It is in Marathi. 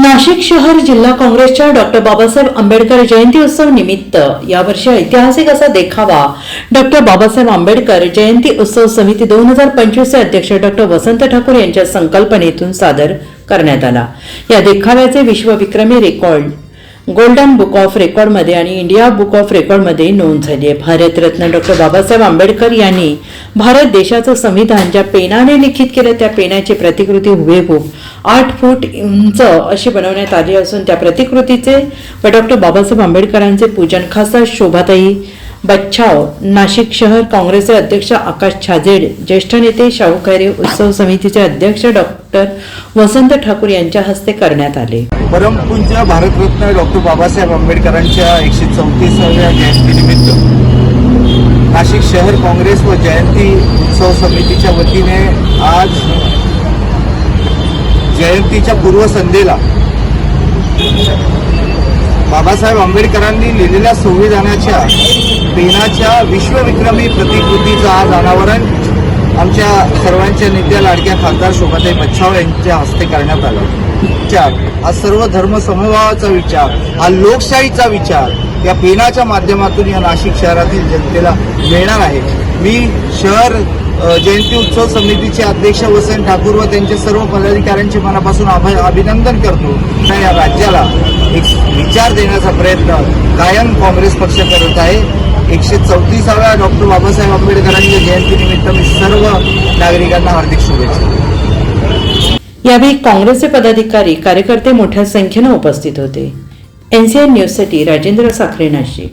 नाशिक शहर जिल्हा काँग्रेसच्या डॉक्टर बाबासाहेब आंबेडकर जयंती उत्सव निमित्त यावर्षी ऐतिहासिक असा देखावा. डॉक्टर बाबासाहेब आंबेडकर जयंती उत्सव समिती दोन हजार पंचवीसचे अध्यक्ष डॉक्टर वसंत ठाकूर यांच्या संकल्पनेतून सादर करण्यात आला. या देखाव्याचे विश्वविक्रमी रेकॉर्ड गोल्डन बुक ऑफ रेकॉर्डमध्ये आणि इंडिया बुक ऑफ रेकॉर्डमध्ये नोंद झाली आहे. भारतरत्न डॉक्टर बाबासाहेब आंबेडकर यांनी भारत देशाचं संविधान ज्या पेनाने लिखित केलं त्या पेनाची प्रतिकृती हुबेहूब आठ फूट उंच अशी बनवण्यात आली असून त्या प्रतिकृतीचे व डॉक्टर बाबासाहेब आंबेडकरांचे पूजन खासदार शोभाताई बच्छाव नाशिक शहर काँग्रेसचे अध्यक्ष आकाश छाजेड ज्येष्ठ नेते शाहू खैरे उत्सव समितीचे अध्यक्ष डॉक्टर वसंत ठाकूर यांच्या हस्ते करण्यात आले. परमपूज्य भारतरत्न डॉक्टर बाबासाहेब आंबेडकरांच्या एकशे चौतीसाव्या जयंतीनिमित्त नाशिक शहर काँग्रेस व जयंती उत्सव समितीच्या वतीने आज जयंतीच्या पूर्वसंध्येला बाबासाहेब आंबेडकरांनी लिहिलेल्या संविधानाच्या पेनाच्या विश्वविक्रमी प्रतिकृतीचं आज अनावरण आमच्या सर्वांच्या नेत्या लाडक्या खासदार शोभाताई मच्छाव यांच्या हस्ते करण्यात आलं. विचार हा सर्व धर्म समभावाचा विचार हा लोकशाहीचा विचार या पेनाच्या माध्यमातून या नाशिक शहरातील जनतेला मिळणार आहे. मी शहर जयंती उत्सव समितीचे अध्यक्ष वसंत ठाकूर व त्यांच्या सर्व पदाधिकाऱ्यांचे मनापासून आभार अभिनंदन करतो. आणि या राज्याला एक विचार देण्याचा प्रयत्न कायम काँग्रेस पक्ष करत आहे. एकशे चौतीसाव्या डॉक्टर बाबासाहेब आंबेडकरांच्या जयंतीनिमित्त मी सर्व नागरिकांना हार्दिक शुभेच्छा यावेळी काँग्रेसचे पदाधिकारी कार्यकर्ते मोठ्या संख्येनं उपस्थित होते. एनसीएन न्यूजसाठी राजेंद्र साखरे नाशिक.